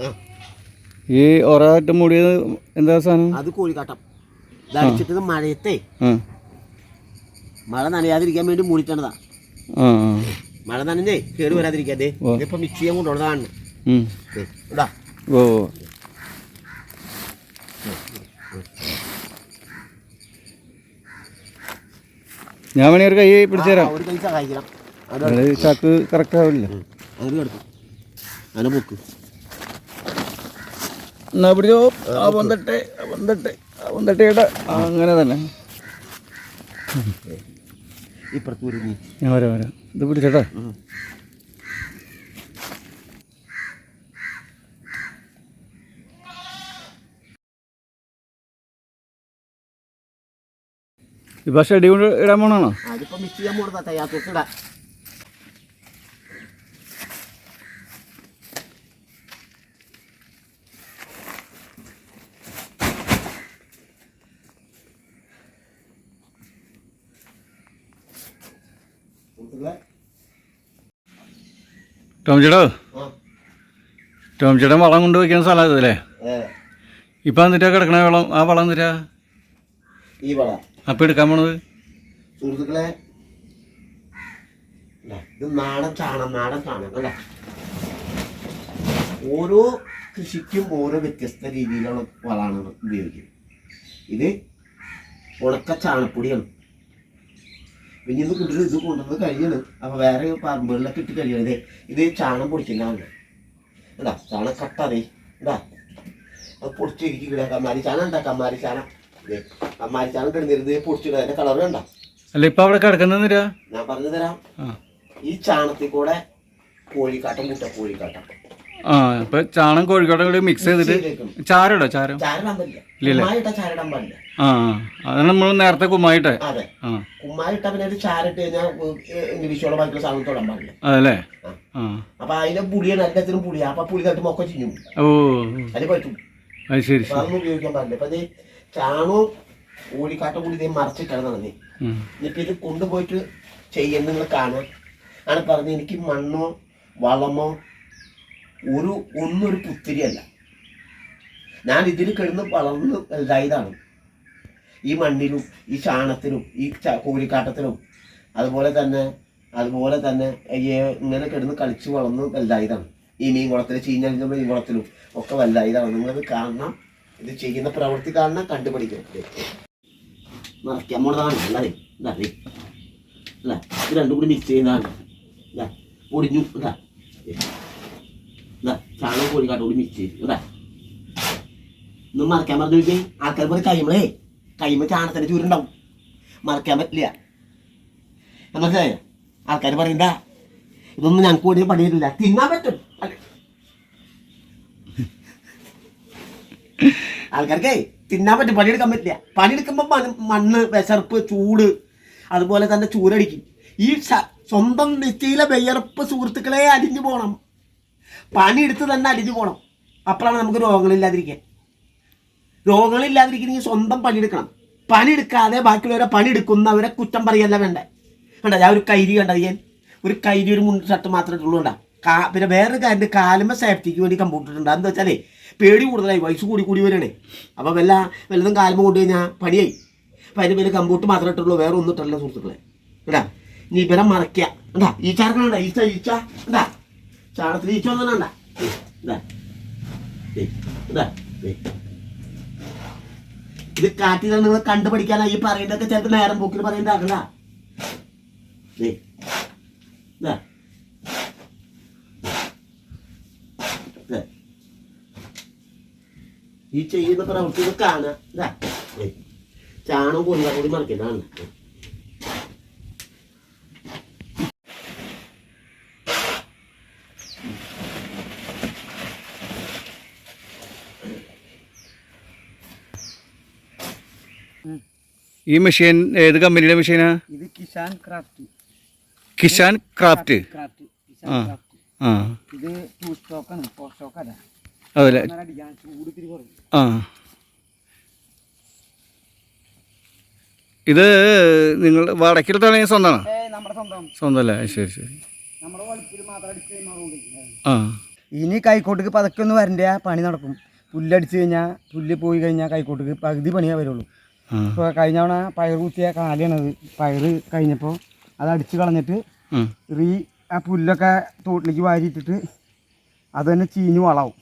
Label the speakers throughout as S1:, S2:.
S1: ആ,
S2: ഈ ഒരായിട്ട് മൂടിയത് എന്താ സാധനം?
S1: അത് കോഴിക്കാട്ടം. ഇത് അടിച്ചിട്ട് മഴയത്തെ. മഴ നനയാതിരിക്കാൻ വേണ്ടി മൂടിട്ടണതാ മഴ നനഞ്ഞേ കേട്
S2: വരാതിരിക്കാതെ.
S1: ഇതിപ്പോ മിക്സ് ചെയ്യാൻ കൊണ്ടുള്ളതാണ്
S2: ഉം. ഓ ഞാൻ വേണേ ഒരു കൈ പിടിച്ചുതരാം. ചാക്ക് കറക്റ്റ് ആവില്ല
S1: അതിനെ പൊക്ക്
S2: എന്നാ പിടിച്ചോ ആ പന്തട്ടെ വന്നിട്ടെ പന്തട്ടയുടെ അങ്ങനെ തന്നെ. ഞാൻ വരാം വരാം. ഇത് പിടിച്ചേട്ടാ ഈ കൊണ്ട് ഇടാൻ പോണാണോ?
S1: അതിപ്പോ മിക്സ് ചെയ്യാൻ പോണതാ
S2: ടോം ചേട്ടോ?
S1: ആ,
S2: ടോം ചേട്ടൻ വളം കൊണ്ട് വയ്ക്കുന്ന സ്ഥലം ഇതല്ലേ? ഇപ്പൊ എന്നിട്ടാ കിടക്കണ വളം? ആ വളം എന്നിട്ടാ
S1: ഈ വളം.
S2: അപ്പം എടുക്കാൻ പോണത്?
S1: സുഹൃത്തുക്കളെ ഇത് നാടൻ ചാണം നാടൻ ചാണം അല്ല? ഓരോ കൃഷിക്കും ഓരോ വ്യത്യസ്ത രീതിയിലുള്ള വളമാണ് ഉപയോഗിക്കുന്നത്. ഇത് ഉണക്ക ചാണപ്പൊടിയാണ് പിന്നെ ഇത് കൊണ്ടുവരും ഇത് കൊണ്ടുവന്ന് കഴിയണം അപ്പോൾ വേറെ പറമ്പുകളിലൊക്കെ ഇട്ട് കഴിയണത് ഇത് ചാണം പൊടിക്കുന്നതാണ് ഇതാ ചാണം കട്ടതേ ഇതാ. അത് പൊടിച്ചിരിക്കുക കമ്മാരി ചാണം ഉണ്ടാ? കമ്മാരി ചാണം ഇതേ കമ്മാരി ചാണം കിടന്നിരുന്നത് പൊടിച്ചിടുക അതിന്റെ കളർ കണ്ട?
S2: അല്ല ഇപ്പൊ അവിടെ കിടക്കുന്ന
S1: ഞാൻ പറഞ്ഞു തരാം.
S2: ആ.
S1: ഈ ചാണത്തിൽ കൂടെ കോഴിക്കാട്ടം മുട്ട കോഴിക്കാട്ടം.
S2: ആ ഇപ്പൊ ചാണം കോഴിക്കോട്ടും കൂടി മിക്സ് ചെയ്തിട്ട്. ചാരടോ ചാരം?
S1: പാടില്ല.
S2: ആ ആ. അതാണ് നമ്മൾ നേരത്തെ കുമ്മായിട്ടെ.
S1: അതെ.
S2: ആ
S1: കുമ്മായിട്ട പിന്നെ ഒരു ചാരിട്ട് കഴിഞ്ഞാൽ ഇംഗ്ലീഷോടെ ബാക്കിയുള്ള സാധനം തൊടാൻ പാടില്ല.
S2: അതല്ലേ?
S1: അപ്പൊ അതിന്റെ പുളിയാണ് എല്ലാത്തിനും പുളിയാ. അപ്പൊ പുളി തട്ട് മൊക്കെ ചിഞ്ഞു
S2: ഓ.
S1: അതിന് പറ്റും
S2: അത് ശരി
S1: അതൊന്നും ഉപയോഗിക്കാൻ പാടില്ല. അപ്പൊ ചാണവും ഓടിക്കാട്ട കൂടി ഇതേ മറച്ചിട്ടാണ് നടന്നേ. ഇനിയിപ്പോ ഇത് കൊണ്ടുപോയിട്ട് ചെയ്യുന്ന നിങ്ങൾ ആണ് പറഞ്ഞത് എനിക്ക് മണ്ണോ വളമോ ഒരു ഒന്നൊരു പുത്തിരിയല്ല. ഞാൻ ഇതിൽ കിടന്ന് വളർന്ന് വലുതായതാണ്. ഈ മണ്ണിലും ഈ ചാണത്തിലും ഈ കൂലിക്കാട്ടത്തിലും അതുപോലെ തന്നെ അതുപോലെ തന്നെ ഇങ്ങനെ കിടന്ന് കളിച്ച് വളർന്ന് വലുതായതാണ്. ഈ മീൻ കുളത്തിൽ ചീഞ്ഞ മീൻ കുളത്തിലും ഒക്കെ വലുതായതാണ്. നിങ്ങളത് കാണണം. ഇത് ചെയ്യുന്ന പ്രവൃത്തി കാണണം കണ്ടുപിടിക്കണം. നിറയ്ക്കാൻ അല്ലേ? അല്ലേ. അല്ല ഇത് രണ്ടും കൂടി മിക്സ് ചെയ്യുന്നതാണ് അല്ലേ പൊടിഞ്ഞു ദേ. ചാണകം കോഴിക്കാട്ടും മിക്സ് ചെയ്തു. അല്ലേ ഇന്ന് മറക്കാൻ പറഞ്ഞു ആൾക്കാർ പോലെ കൈമളേ കൈമ ചാണത്തിന്റെ ചൂരുണ്ടാവും. മറക്കാൻ പറ്റില്ല. മനസ്സിലായോ? ആൾക്കാർ പറയണ്ട ഇതൊന്നും ഞങ്ങൾക്ക് കൂടി പണിയില്ല തിന്നാൻ പറ്റും? ആൾക്കാർക്കേ തിന്നാൻ പറ്റും. പണിയെടുക്കാൻ പറ്റില്ല. പണിയെടുക്കുമ്പോൾ മണ് മണ്ണ് വിശർപ്പ് ചൂട് അതുപോലെ തന്നെ ചൂരടിക്കും. ഈ സ്വന്തം നെറ്റിയിലെ വിയർപ്പ് സുഹൃത്തുക്കളെ അടിഞ്ഞു പോകണം പണിയെടുത്ത് തന്നെ അടിഞ്ഞു പോകണം അപ്പോഴാണ് നമുക്ക് രോഗങ്ങളില്ലാതിരിക്കുക രോഗങ്ങളില്ലാതിരിക്കണമെങ്കിൽ സ്വന്തം പണിയെടുക്കണം. പണിയെടുക്കാതെ ബാക്കിയുള്ളവരെ പണിയെടുക്കുന്നവരെ കുറ്റം പറയല്ല വേണ്ടേ? കണ്ട? ഞാൻ ഒരു കൈരി കണ്ടത് ഞാൻ. ഒരു കൈരി ഒരു മുണ്ട് ഷർട്ട് മാത്രമേ ഉള്ളൂ കണ്ടാ? കാ പിന്നെ വേറൊരു കാര്യം കാലുമ്പ സേഫ്റ്റിക്ക് വേണ്ടി കമ്പ്യൂട്ടർ ഉണ്ട് എന്താ വെച്ചാലേ പേടി കൂടുതലായി. വയസ്സ് കൂടി കൂടി വരണേ അപ്പോൾ വല്ല വല്ലതും കാലുമ്പ കൊണ്ട് കഴിഞ്ഞാൽ പണിയായി. അപ്പം അതിന് പേര് കമ്പ്യൂട്ടർ മാത്രമേ ഇട്ടുള്ളൂ. വേറെ ഒന്നും ഇട്ടല്ല സുഹൃത്തുക്കളെ. കേട്ടാ ഇനി ഇവരെ മറയ്ക്കുക എന്താ ഈച്ചാർക്കണ്ട ഈച്ച ഈച്ച. എന്താ ചാണത്തിൽ ഈച്ച വന്നാ ഇതാ ദേ, ഇതാ കാട്ടിൽ നിങ്ങൾ കണ്ടുപഠിക്കാനാ ഈ പറയുന്നതൊക്കെ ചിലപ്പോൾ നേരം പോക്കിൽ. ദേ. ഈ ചെയ്യുന്ന പ്രവൃത്തി കാണാ ദേ. ചാണകം കൂടി മറിക്കുന്നതാണ്
S2: ഈ മെഷീൻ ഏത് കമ്പനിയുടെ മെഷീനാ?
S3: ഇത് കിസാൻ ക്രാഫ്റ്റ്.
S2: കിഷാൻ ക്രാഫ്റ്റ്.
S3: കിസാൻ
S2: ആ ആ.
S3: ഇത് ടൂ സ്റ്റോക്കാണ് ഫോർ അല്ല.
S2: അതല്ലേ. ആ. ഇത് നിങ്ങൾ വാടകയ്ക്കെടുത്താണ് സ്വന്തമാണോ?
S3: സ്വന്തം.
S2: സ്വന്തമല്ലേ? ശരി ശരി. ആ.
S3: ഇനി കൈക്കോട്ടേക്ക് പതുക്കെ ഒന്ന് വരണ്ട? പണി നടക്കും. പുല്ലടിച്ച് കഴിഞ്ഞാൽ പുല്ല് പോയി കഴിഞ്ഞാൽ കൈക്കോട്ടേക്ക് പകുതി പണിയേ വരുള്ളൂ. ഇപ്പോൾ കഴിഞ്ഞ തവണ പയർ കുത്തിയ കാലാണത് പയർ കഴിഞ്ഞപ്പോൾ അത് അടിച്ച് കളഞ്ഞിട്ട്
S2: റീ
S3: ഈ ആ പുല്ലൊക്കെ തോട്ടിലേക്ക് വാരിയിട്ടിട്ട് അത് തന്നെ ചീഞ്ഞ് വളാവും.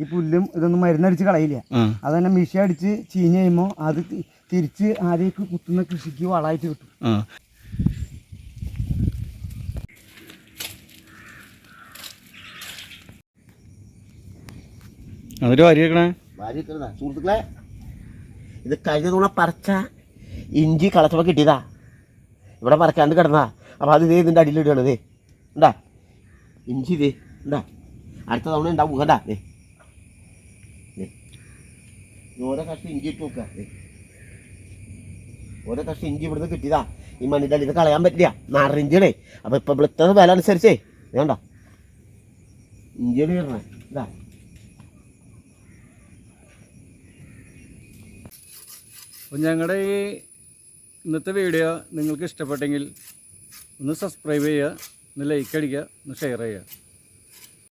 S3: ഈ പുല്ലും ഇതൊന്നും മരുന്നടിച്ച് കളയില്ല. അത് തന്നെ മിഷ അടിച്ച് ചീഞ്ഞ് കഴിയുമ്പോൾ അത് തിരിച്ച് ആദ്യമൊക്കെ കുത്തുന്ന കൃഷിക്ക് വളമായിട്ട് കിട്ടും.
S2: അതൊരു വരി വെക്കണേ?
S1: വാരി സുഹൃത്തുക്കളെ ഇത് കഴിഞ്ഞ തവണ പറിച്ച ഇഞ്ചി കളച്ചപ്പോൾ കിട്ടിയതാ. ഇവിടെ പറിക്കാണ്ട് കിടന്നാ അപ്പോൾ അത് ഇതേ ഇതിന്റെ അടിയിലിടുകയാണ് ഇതേ ഉണ്ടാ ഇഞ്ചി ഇതേ ഉണ്ടാ അടുത്ത തവണ ഉണ്ടാവും കണ്ടാ ദേ. ഓരോ കഷ്ണം ഇഞ്ചി ഇട്ട് നോക്കുക. ഓരോ കഷ്ണം ഇഞ്ചി ഇവിടുന്ന് കിട്ടിയതാ. ഈ മണ്ണിന്റെ അടിയിൽ കളയാൻ പറ്റില്ല. നാറിഞ്ചിയുടെ അപ്പോൾ ഇപ്പോൾ ഇവിടുത്തെ വില അനുസരിച്ചേ. വേണ്ട ഇഞ്ചിയുടെ ഇടണേ ഇതാ.
S2: അപ്പോൾ ഞങ്ങളുടെ ഈ ഇന്നത്തെ വീഡിയോ നിങ്ങൾക്ക് ഇഷ്ടപ്പെട്ടെങ്കിൽ ഒന്ന് സബ്സ്ക്രൈബ് ചെയ്യുക ഒന്ന് ലൈക്ക് അടിക്കുക ഒന്ന് ഷെയർ ചെയ്യുക.